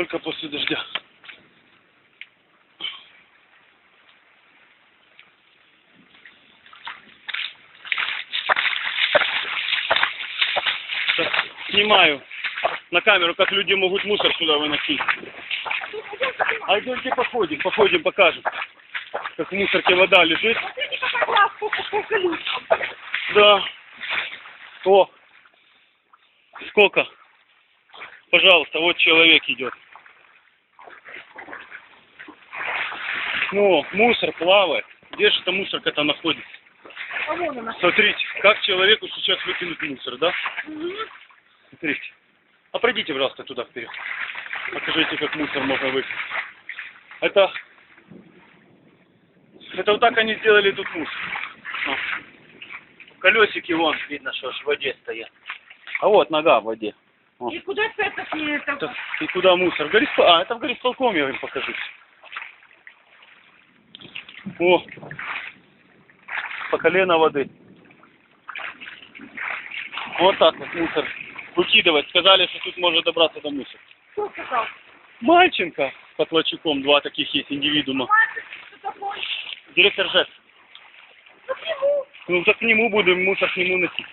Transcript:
Только после дождя. Снимаю на камеру, как люди могут мусор сюда выносить. А идемте походим, походим, покажем. Как в мусорке вода лежит. Да. О, сколько? Пожалуйста, вот человек идет. Ну, мусор плавает. Где же эта мусорка-то находится? А. Смотрите, как человеку сейчас выкинуть мусор, да? Смотрите. А пройдите, пожалуйста, туда вперед. Покажите, как мусор можно выкинуть. Это... Это вот так они сделали тут мусор. О. Колесики вон, видно, что аж в воде стоят. А вот нога в воде. О. И куда с И куда мусор? Горисп- А, это в горисполком я им покажу. О, по колено воды. Вот так вот мусор выкидывать. Сказали, что тут можно добраться до мусора. Кто сказал? Мальченко с потлачуком, два таких есть индивидуума. Директор ЖЭК. Ну. Ну так к нему будем мусор к нему носить.